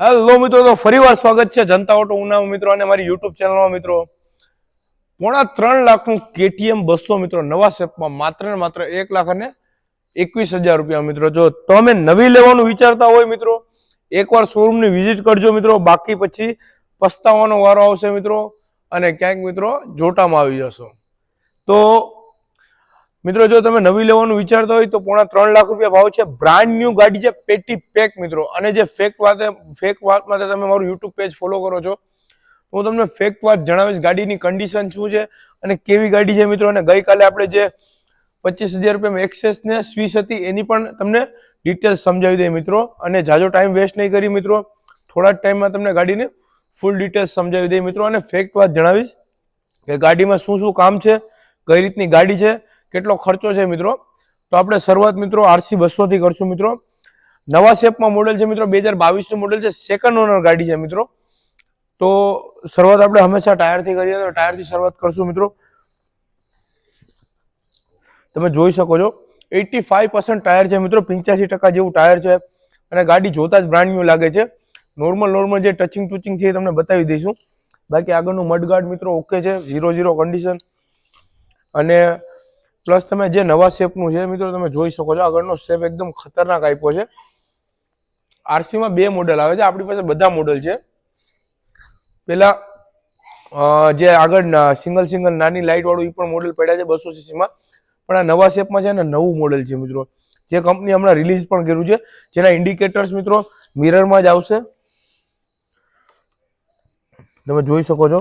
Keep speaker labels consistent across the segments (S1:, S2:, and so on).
S1: Hello મિત્રો, તો ફરીવાર સ્વાગત છે જનતા ઓટો ઉનાવ મિત્રો અને મારી યુટ્યુબ ચેનલમાં મિત્રો. પોણા ત્રણ લાખનું કેટીએમ બસો મિત્રો નવા શેપમાં માત્ર ને માત્ર એક લાખ અને એકવીસ હજાર રૂપિયા મિત્રો. જો તમે નવી લેવાનું વિચારતા હોય મિત્રો, એકવાર શોરૂમની વિઝિટ કરજો મિત્રો. બાકી પછી પસ્તાવાનો વારો આવશે મિત્રો અને ક્યાંક મિત્રો જોટામાં આવી જશો. તો મિત્રો, જો તમે નવી લેવાનું વિચારતા હોય તો પોણા ત્રણ લાખ રૂપિયા ભાવ છે. બ્રાન્ડ ન્યુ ગાડી છે, પેટી પેક મિત્રો. અને જે ફેક વાત ફેક વાત માટે તમે મારું યુટ્યુબ પેજ ફોલો કરો છો. હું તમને ફેક વાત જણાવીશ ગાડીની કન્ડિશન શું છે અને કેવી ગાડી છે મિત્રો. અને ગઈકાલે આપણે જે પચીસ હજાર રૂપિયામાં એક્સેસ ને સ્વીસ હતી, એની પણ તમને ડિટેલ્સ સમજાવી દઈએ મિત્રો. અને જાજો ટાઈમ વેસ્ટ નહીં કરી મિત્રો. થોડા જ ટાઈમમાં તમને ગાડીની ફૂલ ડિટેલ્સ સમજાવી દઈએ મિત્રો. અને ફેક વાત જણાવીશ કે ગાડીમાં શું શું કામ છે, કઈ રીતની ગાડી છે કેટલો ખર્ચો છે મિત્રો? તો આપણે શરૂઆત મિત્રો આરસી બસોથી કરશું મિત્રો. નવા શેપમાં મોડેલ છે મિત્રો બે હજાર બાવીસનું મોડેલ છે સેકન્ડ ઓનર ગાડી છે મિત્રો. તો શરૂઆત આપણે હંમેશા ટાયરથી કરીએ, તો ટાયરથી શરૂઆત કરશું મિત્રો. તમે જોઈ શકો છો એટી ફાઈવ પર્સન્ટ ટાયર છે મિત્રો, પંચ્યાસી ટકા જેવું ટાયર છે. અને ગાડી જોતા જ બ્રાન્ડ ન્યુ લાગે છે. નોર્મલ નોર્મલ જે ટચિંગ ટુચિંગ છે એ તમને બતાવી દઈશું. બાકી આગળનું મડગાર્ડ મિત્રો ઓકે છે ઝીરો ઝીરો કન્ડિશન અને પ્લસ તમે જે નવા શેપનું છે, મિત્રો, તમે જોઈ શકો છો, આગળનો શેપ એકદમ ખતરનાક આપ્યો છે. આરસીમાં બે મોડલ આવે છે, આપણી પાસે બધા મોડેલ છે. પેલા જે આગળ સિંગલ સિંગલ નાની લાઇટ વાળું એ પણ મોડેલ પડ્યા છે બસો સીસીમાં પણ આ નવા શેપમાં છે ને નવું મોડેલ છે, મિત્રો. જે કંપની હમણાં રિલીઝ પણ કર્યું છે, જેના ઇન્ડિકેટર્સ મિત્રો મિરરમાં જ આવશે. તમે જોઈ શકો છો.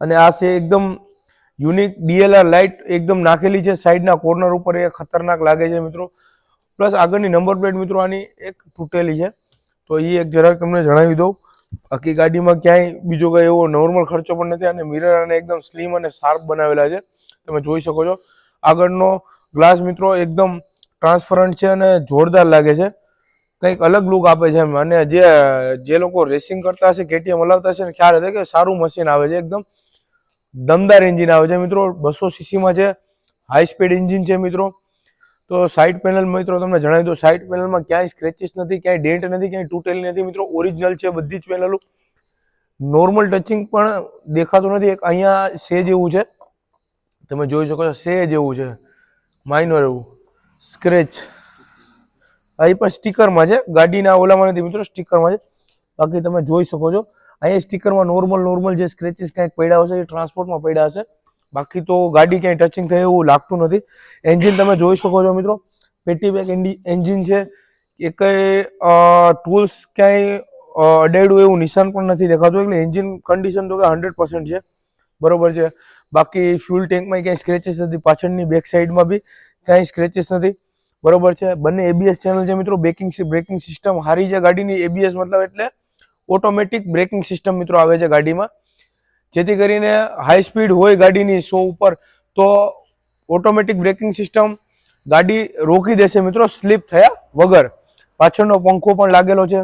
S1: અને આ છે એકદમ યુનિક ડીએલઆર લાઇટ એકદમ નાખેલી છે. સાઈડના કોર્નર ઉપર એ ખતરનાક લાગે છે મિત્રો. પ્લસ આગળની નંબર પ્લેટ મિત્રો આની એક તૂટેલી છે. તો એ એક જરાક તમને જણાવી દઉં. બાકી ગાડીમાં ક્યાંય બીજો કંઈ એવો નોર્મલ ખર્ચો પણ નથી. અને મિરર અને એકદમ સ્લીમ અને શાર્પ બનાવેલા છે. તમે જોઈ શકો છો. આગળનો ગ્લાસ મિત્રો એકદમ ટ્રાન્સપરન્ટ છે અને જોરદાર લાગે છે. કંઈક અલગ લુક આપે છે એમ. અને જે જે લોકો રેસિંગ કરતા હશે, કેટીએમ હલાવતા હશે ને ખ્યાલ હતો કે સારું મશીન આવે છે એકદમ. દમદાર એન્જિન આવે છે મિત્રો, બસો સીસીમાં છે હાઈ સ્પીડ એન્જિન છે મિત્રો. તો સાઈડ પેનલ મિત્રો તમને જણાવી દો સાઈડ પેનલમાં ક્યાંય સ્ક્રેચિસ નથી, ક્યાંય ડેન્ટ નથી, ક્યાંય તૂટેલી નથી મિત્રો ઓરિજિનલ છે બધી જ પેનલો નોર્મલ ટચિંગ પણ દેખાતું નથી, એક અહીંયા સે જેવું છે. તમે જોઈ શકો છો સે જેવું છે માઇનર એવું સ્ક્રેચ અહીં પણ સ્ટીકરમાં છે, ગાડીના ઓલામાં નથી મિત્રો સ્ટીકરમાં છે. બાકી તમે જોઈ શકો છો અહીંયા સ્ટીકરમાં નોર્મલ નોર્મલ જે સ્ક્રેચીસ કંઈક પડ્યા હશે, એ ટ્રાન્સપોર્ટમાં પડ્યા હશે. બાકી તો ગાડી ક્યાંય ટચિંગ થાય એવું લાગતું નથી. એન્જિન તમે જોઈ શકો છો મિત્રો. પેટી બેક એન્જિન છે. એ કંઈ ટૂલ્સ ક્યાંય અડેડું એવું નિશાન પણ નથી દેખાતું. એટલે એન્જિન કન્ડિશન તો કે હંડ્રેડ પર્સન્ટ છે. બરોબર છે. બાકી ફ્યુલ ટેન્કમાં ક્યાંય સ્ક્રેચીસ નથી. પાછળની બેક સાઈડમાં બી ક્યાંય સ્ક્રેચીસ નથી. બરોબર છે. બંને એબીએસ ચેનલ છે મિત્રો. બ્રેકિંગ બ્રેકિંગ સિસ્ટમ હારી છે ગાડીની એબીએસ મતલબ એટલે ઓટોમેટિક બ્રેકિંગ સિસ્ટમ મિત્રો આવે છે ગાડીમાં. જેથી કરીને હાઈ સ્પીડ હોય ગાડીની સો ઉપર, તો ઓટોમેટિક બ્રેકિંગ સિસ્ટમ ગાડી રોકી દેશે મિત્રો સ્લીપ થયા વગર. પાછળનો પંખો પણ લાગેલો છે.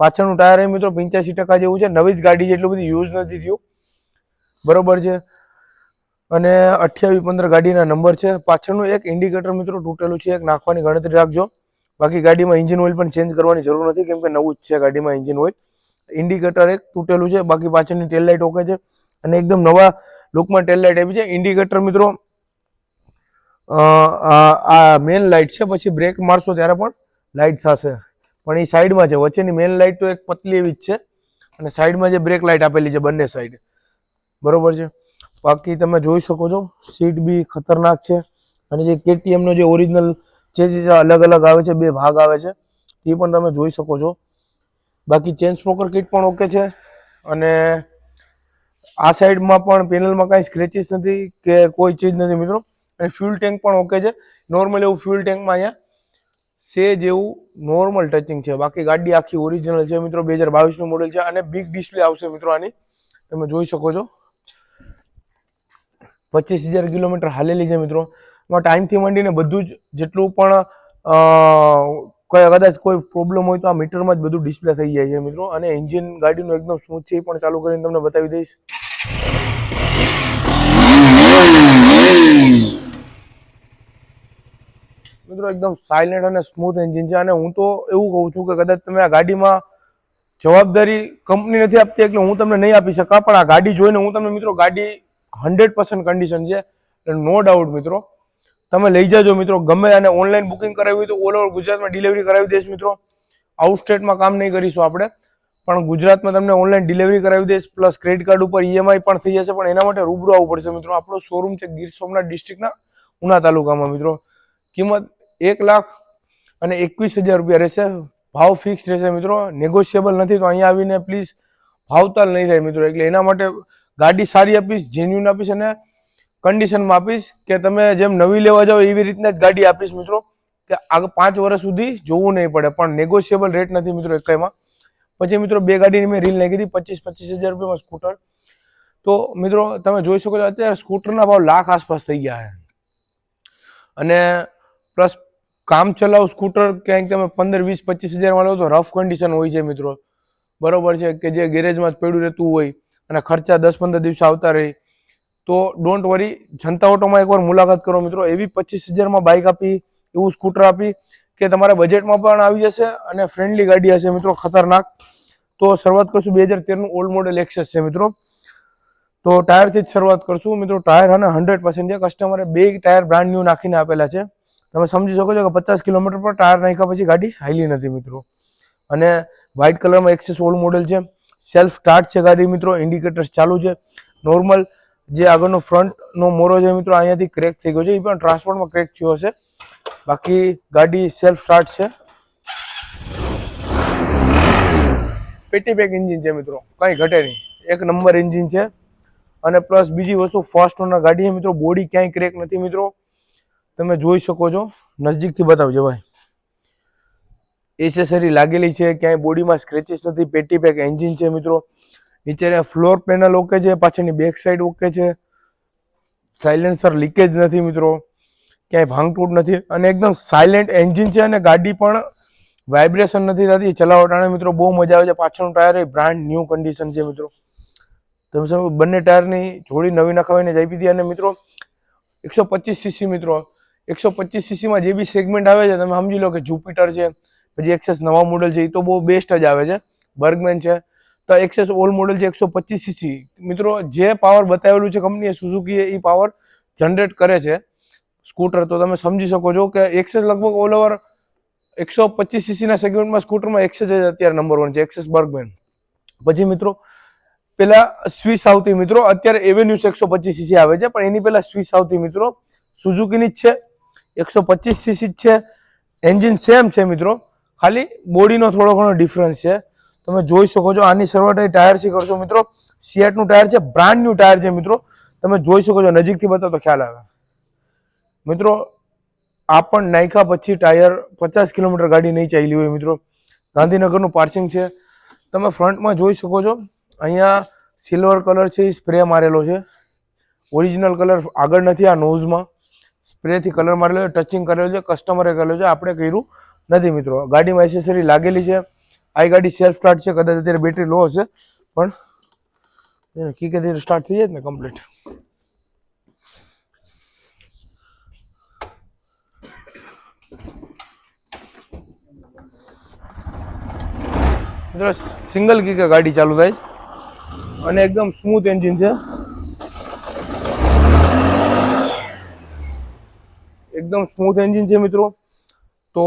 S1: પાછળનું ટાયર એ મિત્રો પંચ્યાસી ટકા જેવું છે. નવી જ ગાડી છે એટલું બધું યુઝ નથી થયું. બરોબર છે. અને અઠ્યાવીસ પંદર ગાડીના નંબર છે. પાછળનું એક ઇન્ડિકેટર મિત્રો તૂટેલું છે. એક નાખવાની ગણતરી રાખજો. બાકી ગાડીમાં એન્જિન ઓઇલ પણ ચેન્જ કરવાની જરૂર નથી, કેમ કે નવું જ છે ગાડીમાં એન્જિન ઓઇલ ઇન્ડિકેટર એક તૂટેલું છે, બાકી પાછળની ટેલ લાઇટ ઓકે છે. અને એકદમ નવા લુકમાં ટેલ લાઇટ આપી છે. ઇન્ડિકેટર મિત્રો આ મેન લાઇટ છે, પછી બ્રેક મારશો ત્યારે પણ લાઇટ થશે. પણ એ સાઈડમાં છે, વચ્ચેની મેન લાઇટ તો એક પતલી એવી જ છે. અને સાઈડમાં જે બ્રેક લાઇટ આપેલી છે બંને સાઈડ બરોબર છે? બાકી તમે જોઈ શકો છો સીટ બી ખતરનાક છે. અને જે કેટીએમનો જે ઓરિજિનલ ચેસીસ અલગ અલગ આવે છે, બે ભાગ આવે છે. એ પણ તમે જોઈ શકો છો. બાકી ચેન સ્મોકર કિટ પણ ઓકે છે. અને આ સાઈડમાં પણ પેનલમાં કાંઈ સ્ક્રેચીસ નથી કે કોઈ ચીજ નથી મિત્રો. અને ફ્યુલ ટેન્ક પણ ઓકે છે. નોર્મલ એવું ફ્યુલ ટેન્કમાં અહીંયા સે જેવું નોર્મલ ટચિંગ છે. બાકી ગાડી આખી ઓરિજિનલ છે મિત્રો. બે હજાર બાવીસનું મોડેલ છે અને બિગ ડિસ્પ્લે આવશે મિત્રો આની. તમે જોઈ શકો છો. પચીસ હજાર કિલોમીટર હાલેલી છે મિત્રો. એમાં ટાઈમથી માંડીને બધું જ જેટલું પણ કોઈ કદાચ કોઈ પ્રોબ્લેમ હોય તો આ મીટરમાં જ બધું ડિસ્પ્લે થઈ જાય છે મિત્રો. અને એન્જિન ગાડીનું એકદમ સ્મૂથ છે, એ પણ ચાલુ કરીને તમને બતાવી દઈશ. મિત્રો, એકદમ સાયલેન્ટ અને સ્મૂથ એન્જિન છે. અને હું તો એવું કહું છું કે કદાચ તમે આ ગાડીમાં જવાબદારી કંપની નથી આપતી, એટલે હું તમને નહીં આપી શકા પણ આ ગાડી જોઈને હું તમને મિત્રો ગાડી હંડ્રેડ પર્સન્ટ કન્ડિશન છે. નો ડાઉટ મિત્રો તમે લઈ જાજો મિત્રો. ગમે અને ઓનલાઈન બુકિંગ કરાવી હોય તો ઓલ ઓવર ગુજરાતમાં ડિલિવરી કરાવી દઈશ મિત્રો. આઉટ સ્ટેટમાં કામ નહીં કરીશું આપણે. પણ ગુજરાતમાં તમને ઓનલાઈન ડિલિવરી કરાવી દઈશ પ્લસ ક્રેડિટ કાર્ડ ઉપર ઈએમઆઈ પણ થઈ જશે, પણ એના માટે રૂબરૂ આવવું પડશે મિત્રો. આપણો શોરૂમ છે ગીર સોમનાથ ડિસ્ટ્રિક્ટના ઉના તાલુકામાં મિત્રો. કિંમત એક લાખ અને એકવીસ હજાર રૂપિયા રહેશે. ભાવ ફિક્સ રહેશે મિત્રો. નેગોશિયેબલ નથી તો અહીંયા આવીને પ્લીઝ ભાવતાલ નહીં થાય મિત્રો. એટલે એના માટે ગાડી સારી આપીશ જેન્યુન આપીશ અને કન્ડિશનમાં આપીશ કે તમે જેમ નવી લેવા જાઓ એવી રીતના જ ગાડી આપીશ મિત્રો, કે આગળ પાંચ વર્ષ સુધી જોવું નહીં પડે, પણ નેગોશિયેબલ રેટ નથી મિત્રો એકાઈમાં પછી મિત્રો બે ગાડીની મેં રીલ નાખી હતી, પચીસ પચીસ હજાર રૂપિયામાં સ્કૂટર તો મિત્રો તમે જોઈ શકો છો, અત્યારે સ્કૂટરના ભાવ લાખ આસપાસ થઈ ગયા છે. અને પ્લસ કામ ચલાવ સ્કૂટર ક્યાંક તમે પંદર, વીસ, પચીસ હજારમાં લો તો રફ કન્ડિશન હોય છે મિત્રો. બરોબર છે કે જે ગેરેજમાં જ પડ્યું રહેતું હોય અને ખર્ચા દસ પંદર દિવસ આવતા રહે. તો ડોન્ટ વરી જનતા ઓટોમાં એકવાર મુલાકાત કરો મિત્રો. એવી પચીસ હજારમાં બાઇક આપી, એવું સ્કૂટર આપી કે તમારા બજેટમાં પણ આવી જશે અને ફ્રેન્ડલી ગાડી હશે મિત્રો, ખતરનાક. તો શરૂઆત કરશું બે હજાર તેરનું ઓલ્ડ મોડેલ એક્સેસ છે મિત્રો. તો ટાયરથી જ શરૂઆત કરશું. મિત્રો ટાયર અને હંડ્રેડ પર્સન્ટ છે કસ્ટમરે બે ટાયર બ્રાન્ડ ન્યૂ નાખીને આપેલા છે. તમે સમજી શકો છો કે પચાસ કિલોમીટર પર ટાયર નાખ્યા પછી ગાડી હાલી નથી મિત્રો. અને વ્હાઇટ કલરમાં એક્સેસ ઓલ્ડ મોડેલ છે. સેલ્ફ સ્ટાર્ટ છે ગાડી મિત્રો ઇન્ડિકેટર્સ ચાલુ છે. નોર્મલ જે આગળનો ફ્રન્ટનો મોરો છે મિત્રો, અહીંયાથી ક્રેક થઈ ગયો છે. એ પણ ટ્રાન્સપોર્ટમાં ક્રેક થયો હશે. બાકી ગાડી સેલ્ફ સ્ટાર્ટ છે. પેટી પેક એન્જિન છે મિત્રો. કંઈ ઘટે નહીં. એક નંબર એન્જિન છે. અને પ્લસ બીજી વસ્તુ ફર્સ્ટ ઓનર ગાડી છે મિત્રો. બોડી ક્યાંય ક્રેક નથી મિત્રો. તમે જોઈ શકો છો. નજીકથી બતાવજો ભાઈ. એસેસરી લાગેલી છે. ક્યાંય બોડીમાં સ્ક્રેચીસ નથી. પેટી પેક એન્જિન છે મિત્રો. નીચે ફ્લોર પેનલ ઓકે છે, પાછળની બેક સાઈડ ઓકે છે. સાયલેન્સર લીકેજ નથી મિત્રો. ક્યાંય ભાંગતૂટ નથી. અને એકદમ સાયલેન્ટ એન્જિન છે અને ગાડી પણ વાઇબ્રેશન નથી થતી. ચલાવટાણે મિત્રો બહુ મજા આવે છે. પાછળનું ટાયર એ બ્રાન્ડ ન્યૂ કન્ડિશન છે મિત્રો. તમે સમજો બંને ટાયરની જોડી નવી નખાવીને જ આપી અને મિત્રો, એકસો પચીસ સીસી મિત્રો. એકસો પચીસ સીસીમાં જે બી સેગમેન્ટ આવે છે, તમે સમજી લો કે જુપિટર છે, પછી એક્સેસ નવા મોડલ છે એ તો બહુ બેસ્ટ જ આવે છે. બર્ગમેન છે તો એક્સેસ ઓલ મોડલ છે એકસો પચીસ સીસી મિત્રો, જે પાવર બતાવેલું છે કંપનીએ સુઝુકીએ એ પાવર જનરેટ કરે છે. સ્કૂટર તો તમે સમજી શકો છો કે એક્સેસ લગભગ ઓલ ઓવર એકસો પચીસ સીસીના સેગમેન્ટમાં સ્કૂટરમાં એક્સેસ જ અત્યારે નંબર વન છે એક્સેસ બર્ગમેન પછી મિત્રો, પેલા સ્વિસ આવતી મિત્રો, અત્યારે એવેન્યુસ એકસો પચીસ સીસી આવે છે, પણ એની પહેલાં સ્વિસ આવતી મિત્રો સુઝુકીની જ છે, એકસો પચીસ સીસી જ છે એન્જિન સેમ છે મિત્રો. ખાલી બોડીનો થોડો ઘણો ડિફરન્સ છે. તમે જોઈ શકો છો, આની શરૂઆત ટાયર ટાયરથી કરશો મિત્રો. સિયાટનું ટાયર છે બ્રાન્ડ ન્યુ ટાયર છે મિત્રો. તમે જોઈ શકો છો, નજીકથી બતાવો તો ખ્યાલ આવે. મિત્રો, આ પણ નાખ્યા પછી ટાયર પચાસ કિલોમીટર ગાડી નહીં ચાલી હોય મિત્રો. ગાંધીનગરનું પાર્સિંગ છે. તમે ફ્રન્ટમાં જોઈ શકો છો, અહીંયા સિલ્વર કલર છે એ સ્પ્રે મારેલો છે. ઓરિજિનલ કલર આગળ નથી, આ નોઝમાં સ્પ્રેથી કલર મારેલો છે ટચિંગ કરેલો છે કસ્ટમરે કરેલો છે. આપણે કર્યું નથી મિત્રો. ગાડીમાં એસેસરી લાગેલી છે. આ ગાડી સેલ્ફ સ્ટાર્ટ છે, કદાચ અત્યારે બેટરી લો હશે, પણ કી કે સ્ટાર્ટ થઈ જાય ને કમ્પ્લીટ મિત્રો સિંગલ કી કે ગાડી ચાલુ થાય. અને એકદમ સ્મૂથ એન્જિન છે. એકદમ સ્મૂથ એન્જિન છે મિત્રો. તો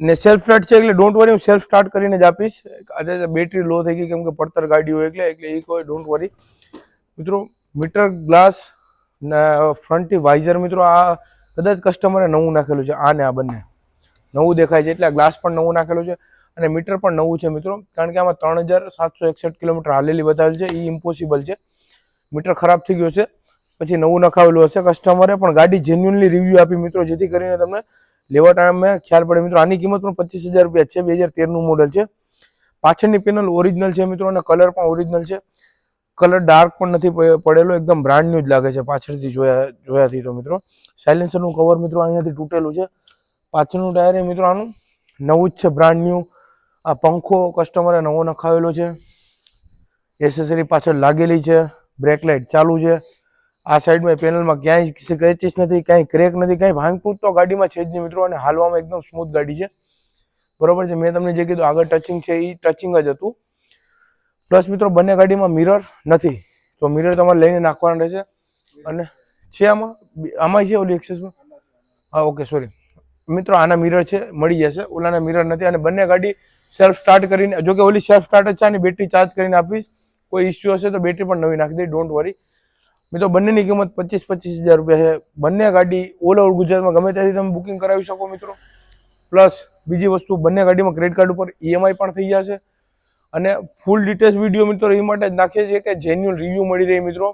S1: ને સેલ્ફ સ્ટાર્ટ છે એટલે ડોન્ટ વરી હું સેલ્ફ સ્ટાર્ટ કરીને જ આપીશ. આજે બેટરી લો થઈ ગઈ કેમ કે પડતર ગાડી હોય એટલે એટલે એ કોઈ ડોન્ટ વરી મિત્રો મીટર ગ્લાસ ને ફ્રન્ટથી વાઇઝર મિત્રો, આ કદાચ કસ્ટમરે નવું નાખેલું છે, આ ને આ બંને. નવું દેખાય છે, એટલે આ ગ્લાસ પણ નવું નાખેલું છે અને મીટર પણ નવું છે મિત્રો. કારણ કે આમાં ત્રણ હજાર સાતસો એકસઠ કિલોમીટર હાલેલી બતાવેલ છે એ ઇમ્પોસિબલ છે. મીટર ખરાબ થઈ ગયું છે, પછી નવું નખાવેલું હશે કસ્ટમરે પણ ગાડી જેન્યુઅનલી રિવ્યૂ આપી મિત્રો, જેથી કરીને તમને લેવા ટાઈમે ખ્યાલ પડે મિત્રો. આની કિંમત પણ પચીસ હજાર રૂપિયા છે. બે હજાર તેરનું મોડલ છે. પાછળની પેનલ ઓરિજિનલ છે મિત્રો અને કલર પણ ઓરિજિનલ છે. કલર ડાર્ક પણ નથી પડેલો. એકદમ બ્રાન્ડ ન્યુ જ લાગે છે પાછળથી જોયા, જોયાથી તો મિત્રો. સાયલેન્સરનું કવર મિત્રો અહીંયાથી તૂટેલું છે. પાછળનું ટાયર મિત્રો આનું નવું જ છે. બ્રાન્ડ ન્યુ આ પંખો કસ્ટમરે નવો નખાવેલો છે. એસેસરી પાછળ લાગેલી છે. બ્રેક લાઇટ ચાલુ છે. આ સાઈડમાં પેનલમાં ક્યાંય સ્ક્રેચિસ નથી, ક્યાંય ક્રેક નથી, ક્યાંય ભાંગફૂટ તો ગાડીમાં છે જ નહીં મિત્રો, અને હાલવામાં એકદમ સ્મૂથ ગાડી છે. બરોબર છે, મેં તમને જે કીધું, આગળ ટચિંગ છે એ ટચિંગ જ હતું. પ્લસ મિત્રો, બંને ગાડીમાં મિરર નથી. તો મિરર તમારે લઈને નાખવાના રહેશે. અને છે આમાં? આમાં છે ઓલી એક્સેસમાં હા ઓકે સોરી મિત્રો, આના મિરર છે, મળી જશે. ઓલાના મિરર નથી, અને બંને ગાડી સેલ્ફ સ્ટાર્ટ કરીને જો કે ઓલી સેલ્ફ સ્ટાર્ટ જ છે, આની બેટરી ચાર્જ કરીને આપીશ. કોઈ ઇસ્યુ હશે તો બેટરી પણ નવી નાખી દઈ ડોન્ટ વરી મિત્રો, બંનેની કિંમત પચીસ પચીસ હજાર રૂપિયા છે. બંને ગાડી ઓલ ઓવર ગુજરાતમાં ગમે ત્યાંથી તમે બુકિંગ કરાવી શકો મિત્રો. પ્લસ બીજી વસ્તુ, બંને ગાડીમાં ક્રેડિટ કાર્ડ ઉપર ઈએમઆઈ પણ થઈ જશે. અને ફૂલ ડિટેલ્સ વીડિયો મિત્રો એ માટે જ નાખીએ છીએ કે જેન્યુઅલ રિવ્યૂ મળી રહે મિત્રો.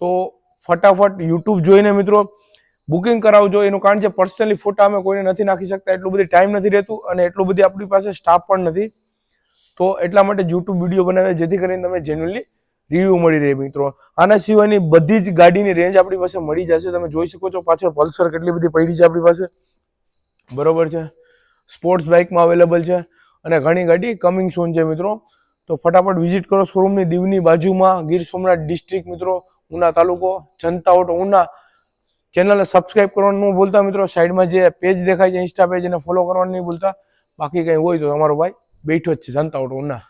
S1: તો ફટાફટ યુટ્યુબ જોઈને મિત્રો બુકિંગ કરાવજો. એનું કારણ છે પર્સનલી ફોટા અમે કોઈને નથી નાખી શકતા. એટલું બધી ટાઈમ નથી રહેતું અને એટલું બધી આપણી પાસે સ્ટાફ પણ નથી. તો એટલા માટે યુટ્યુબ વીડિયો બનાવે, જેથી કરીને તમે જેન્યુઅલી રિવ્યૂ મળી રહે મિત્રો. આના સિવાયની બધી જ ગાડીની રેન્જ આપણી પાસે મળી જશે. તમે જોઈ શકો છો પાછળ પલ્સર કેટલી બધી પડી છે આપણી પાસે. બરોબર છે? સ્પોર્ટ્સ બાઇકમાં અવેલેબલ છે. અને ઘણી ગાડી કમિંગ સોન છે મિત્રો. તો ફટાફટ વિઝિટ કરો શોરૂમની દીવની બાજુમાં, ગીર સોમનાથ ડિસ્ટ્રિક્ટ મિત્રો, ઉના તાલુકો, જનતા ઓટો ઉના. ચેનલને સબસ્ક્રાઇબ કરવાનું ન ભૂલતા મિત્રો. સાઈડમાં જે પેજ દેખાય છે ઇન્સ્ટા પેજ એને ફોલો કરવાનું નહીં ભૂલતા. બાકી કંઈ હોય તો તમારો ભાઈ બેઠો જ છે જનતા ઓટો ઉના.